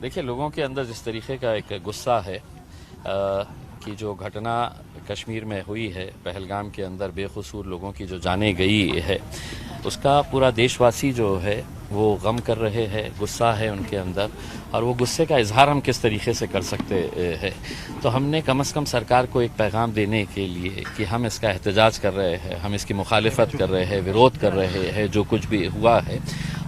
देखिए, लोगों के अंदर जिस तरीके का एक गुस्सा है कि जो घटना कश्मीर में हुई है, पहलगाम के अंदर बेकसूर लोगों की जो जाने गई है, उसका पूरा देशवासी जो है, वो गम कर रहे हैं, गुस्सा है उनके अंदर, और वो गुस्से का इजहार हम किस तरीके से कर सकते हैं। तो हमने कम अज़ कम सरकार को एक पैगाम देने के लिए कि हम इसका एहतजाज कर रहे हैं, हम इसकी मुखालफत कर रहे हैं, विरोध कर रहे हैं, जो कुछ भी हुआ है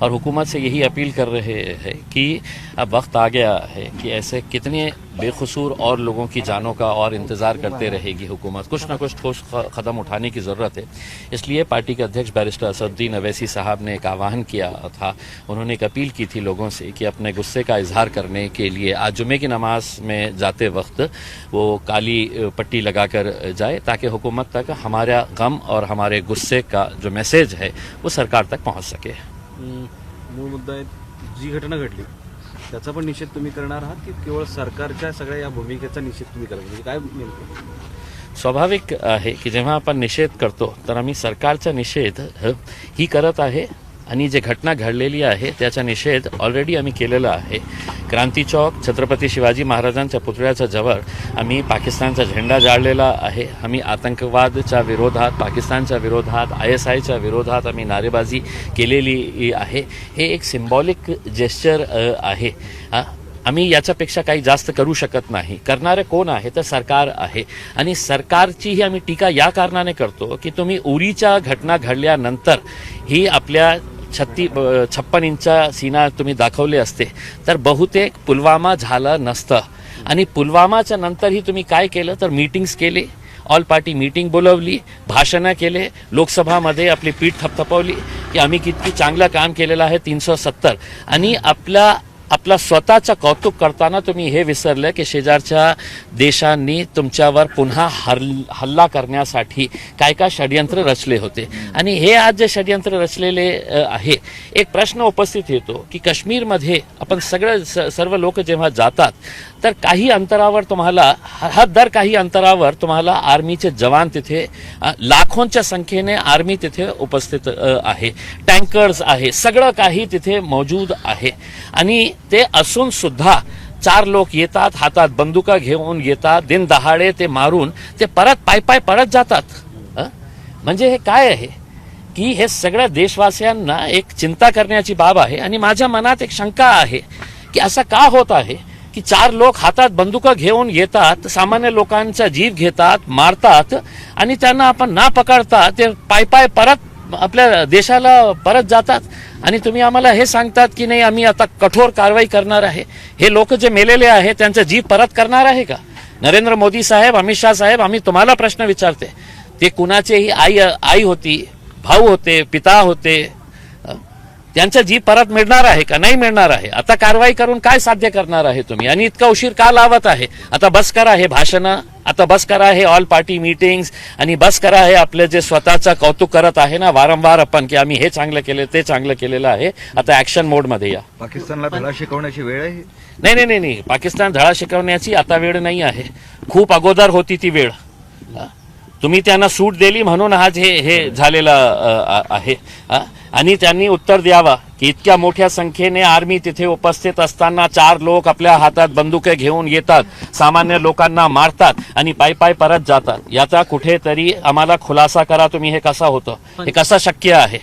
और हुकूमत से यही अपील कर रहे हैं कि अब वक्त आ गया है कि ऐसे कितने बेकसूर और लोगों की जानों का और इंतज़ार करते रहेगी हुकूमत। कुछ ना कुछ ठोस कदम उठाने की ज़रूरत है। इसलिए पार्टी के अध्यक्ष बैरिस्टर असदुद्दीन अवैसी साहब ने एक आह्वान किया था। उन्होंने एक अपील की थी लोगों से कि अपने गुस्से का इजहार करने के लिए आज जुमे की नमाज़ में जाते वक्त वो काली पट्टी लगा कर जाए ताकि हुकूमत तक हमारा गम और हमारे गुस्से का जो मैसेज है वो सरकार तक पहुँच सके। मूळ मुद्दा आहे जी घटना घडली त्याचा पण निषेध तुम्ही करणार आहात की केवळ सरकारच्या सगळ्या या भूमिकेचा निषेध तुम्ही करा म्हणजे काय नेमकं? स्वाभाविक आहे की जेव्हा आपण निषेध करतो तर आम्ही सरकारचा निषेध ही करत आहे. आणि जे घटना घडलेली आहे त्याचा निषेध ऑलरेडी आम्ही केलेला आहे. क्रांती चौक छत्रपती शिवाजी महाराजांच्या पुतळ्याच्या जवळ आम्ही पाकिस्तानचा झेंडा जाळलेला आहे. आम्ही आतंकवादच्या विरोधात पाकिस्तानच्या विरोधात आय एस आयच्या विरोधात आम्ही नारेबाजी केलेली आहे. हे एक सिम्बॉलिक जेस्चर आहे. आम्ही याच्यापेक्षा काही जास्त करू शकत नाही. करणारे कोण आहे? तर सरकार आहे. आणि सरकारचीही आम्ही टीका या कारणाने करतो की तुम्ही उरीच्या घटना घडल्यानंतर ही आपल्या छत्ती ब- छप्पन इंचा सीना तुम्ही दाखवले असते. तर बहुतेक पुलवामा झालं नसतं. आणि पुलवामाच्या नंतरही तुम्ही काय केलं? तर मीटिंग्स केले. ऑल पार्टी मीटिंग बोलवली. भाषणं केले. लोकसभामध्ये आपली पीठ थपथपवली. की आम्ही किती चांगलं काम केलेलं आहे तीनशे सत्तर. आणि आपला आपला स्वतःचं कौतुक करताना तुम्ही हे विसरलं की शेजारच्या देशांनी तुमच्यावर पुन्हा हल हल्ला करण्यासाठी काय काय षडयंत्र रचले होते. आणि हे आज जे षडयंत्र रचलेले आहे एक प्रश्न उपस्थित येतो की काश्मीरमध्ये आपण सगळं स- सर्व लोक जेव्हा जातात तर काही अंतरावर तुम्हाला ह- दर काही अंतरावर तुम्हाला आर्मीचे जवान तिथे लाखोंच्या संख्येने आर्मी तिथे उपस्थित आहे. टँकर्स आहे सगळं काही तिथे मौजूद आहे. आणि ते असून सुद्धा चार लोक येतात हातात बंदुका घेऊन येतात दिन दहाडे ते मारून ते परत पाय पाय परत जातात. म्हणजे हे काय आहे? की हे सगळ्या देशवासियांना एक चिंता करण्याची बाब आहे आणि माझ्या मनात एक शंका आहे की असं का होत आहे की चार लोक हातात बंदुका घेऊन येतात सामान्य लोकांचा जीव घेतात मारतात आणि त्यांना आपण ना पकडता ते पाय पाय परत आपल्या देशाला परत जातात. आणि तुम्ही आम्हाला हे सांगतात की नाही आम्ही आता कठोर कारवाई करणार आहे. हे लोक जे मेलेले आहे त्यांचा जीव परत करणार आहे का? नरेंद्र मोदी साहेब अमित शाह साहेब आम्ही तुम्हाला प्रश्न विचारते. ते कुणाचेही आई आई होती भाऊ होते पिता होते त्यांचा जीव परत मिळणार आहे का? नाही मिळणार आहे. आता कारवाई करून काय साध्य करणार आहे तुम्ही? आणि इतका उशीर का लावत आहे? आता बस करा हे भाषणं. आता बस करा हे ऑल पार्टी मीटिंग्स आणि बस करा हे आपलं जे स्वतःचं कौतुक करत आहे ना वारंवार आपण की आम्ही हे चांगलं केलं ते चांगलं केलेलं आहे. आता ऍक्शन मोडमध्ये या. पाकिस्तानला धडा शिकवण्याची वेळ आहे? नाही नाही नाही नाही. पाकिस्तान धडा शिकवण्याची आता वेळ नाही आहे. खूप अगोदर होती ती वेळ. तुम्ही त्यांना सूट दिली म्हणून आज हे हे झालेलं आहे. हा. आणि त्यांनी उत्तर द्यावा की इतक्या मोठ्या संख्येने आर्मी तिथे उपस्थित असताना चार लोक आपल्या हातात बंदुके घेऊन येतात सामान्य लोकांना मारतात आणि पाय पाय परत जातात. याचा कुठेतरी आम्हाला खुलासा करा तुम्ही हे कसं होतं? हे कसं शक्य आहे?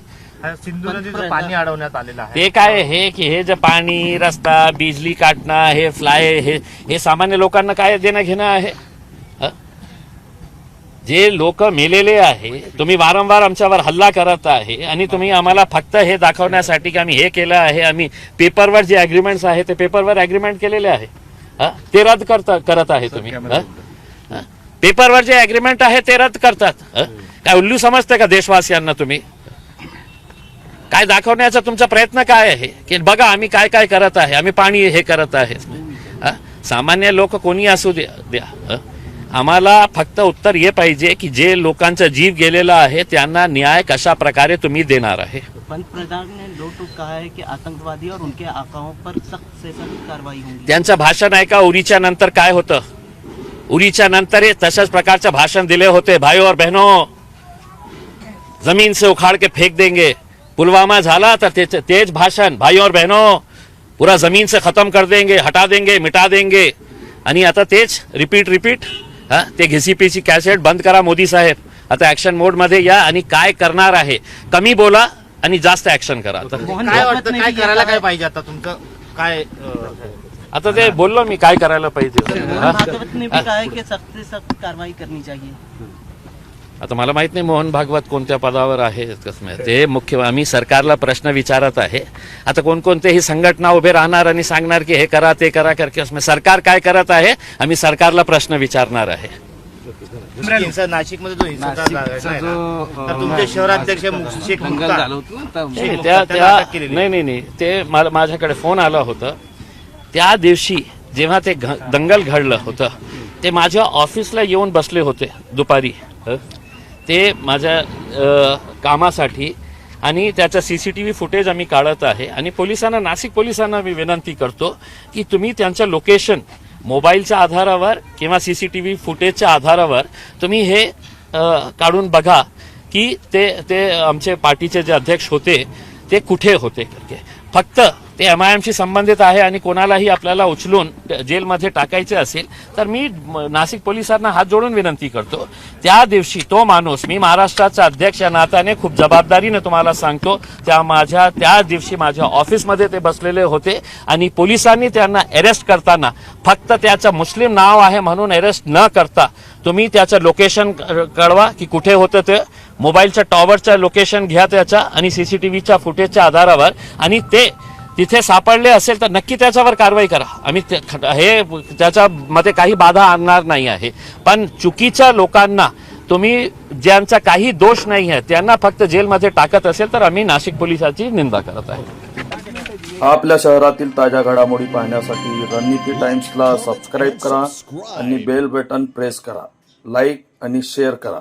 सिंधू नदीचं पाणी अडवण्यात आलेलं आहे. ते काय हे की हे जे पाणी रस्ता बिजली काटणं हे फ्लाय हे हे सामान्य लोकांना काय देणं घेणं आहे? जे लोक मेलेले आहे तुम्ही वारंवार आमच्यावर हल्ला करत आहे आणि तुम्ही आम्हाला फक्त हे दाखवण्यासाठी की आम्ही हे केलं आहे आम्ही पेपरवर जे अग्रीमेंट्स आहे ते पेपरवर अग्रीमेंट केलेले आहे? ते रद्द करता करत आहे तुम्ही? पेपरवर जे अग्रीमेंट आहे ते रद्द करतात? काय उल्लू समजते का देशवासियांना तुम्ही काय दाखवण्याचा तुमचा प्रयत्न काय आहे की बघा आम्ही काय काय करत आहे आम्ही पाणी हे करत आहे? सामान्य लोक कोणी असू द्या द्या? आम्हाला फक्त उत्तर हे पाहिजे की जे लोकांचा जीव गेलेला आहे त्यांना न्याय कशा प्रकारे तुम्ही देणार आहे? पंतप्रधान ने दो टूक कहा है कि आतंकवादी और उनके आकाओं पर सख्त से सख्त कार्रवाई होगी। त्यांचं भाषण ऐका उरीच्या नंतर काय होतं? उरीच्या नंतर तशाच प्रकारचं भाषण दिले होते. भाई और बहनों जमीन से उखाड़ के फेंक देंगे। पुलवामा झाला तर तेच तेच भाषण भाई और बहनों पूरा जमीन से खत्म कर देंगे हटा देंगे मिटा देंगे। आणि आता तेच रिपीट रिपीट हा? ते घिसीपिसी कॅसेट बंद करा मोदी साहेब. आता ऍक्शन मोडमध्ये या आणि काय करणार आहे. कमी बोला आणि जास्त ऍक्शन करा. काय वाटतं? काय करायला काय पाहिजे आता तुमचं? काय आता ते बोललो मी काय करायला पाहिजे. मोहन? भागवत ने भी कहा कि सख्त से सख्त कार्रवाई करनी चाहिए. आता मला माहीत नाही मोहन भागवत कोणत्या पदावर आहे कसं माहीत. ते मुख्य आम्ही सरकारला प्रश्न विचारत आहे. आता कोणकोणतेही संघटना उभे राहणार आणि सांगणार की हे करा ते करा करके उसमें सरकार काय करत आहे आम्ही सरकारला प्रश्न विचारणार आहे. नाशिकमध्ये जो जो, तुमचे शहराध्यक्ष शेख नाही. नाही नाही नाही. ते मला माझ्याकडे फोन आला होता. त्या दिवशी जेव्हा ते दंगल घडलं होतं ते माझ्या ऑफिसला येऊन बसले होते दुपारी. ते माझ्या कामासाठी आणि त्याचा C C T V footage आम्ही काढत आहे आणि पोलिसांना नाशिक पोलिसांना मी विनंती करतो की तुम्ही त्यांचं लोकेशन मोबाईलच्या आधारावर किंवा सी सी टी व्ही फुटेजच्या आधारावर तुम्ही हे काढून बघा की ते ते आमचे पार्टीचे जे अध्यक्ष होते ते कुठे होते. करके फक्त ते एम आय एमशी संबंधित आहे आणि कोणालाही आपल्याला उचलून जेलमध्ये टाकायचे असेल तर मी नाशिक पोलिसांना हात जोडून विनंती करतो. त्या दिवशी तो माणूस मी महाराष्ट्राचा अध्यक्ष या नात्याने खूप जबाबदारीने तुम्हाला सांगतो त्या माझ्या त्या दिवशी माझ्या ऑफिसमध्ये ते बसलेले होते आणि पोलिसांनी त्यांना अरेस्ट करताना फक्त त्याचं मुस्लिम नाव आहे म्हणून अरेस्ट न करता तुम्ही त्याचं लोकेशन कळवा की कुठे होतं ते मोबाईलच्या टॉवरचं लोकेशन घ्या त्याच्या आणि सीसीटीव्हीच्या फुटेजच्या आधारावर आणि ते तिथे सापडले असेल तर नक्की त्याच्यावर कारवाई करा. आम्ही ते- हे त्याच्यामध्ये काही बाधा आणणार नाही आहे. पण चुकीच्या लोकांना तुम्ही ज्यांचा काही दोष नाही आहे त्यांना फक्त जेलमध्ये टाकत असेल तर आम्ही नाशिक पोलिसाची निंदा करत आहे. आपल्या शहरातील ताज्या घडामोडी पाहण्यासाठी रणनीती टाइम्सला सबस्क्राईब करा आणि बेल बटन प्रेस करा. लाईक आणि शेअर करा.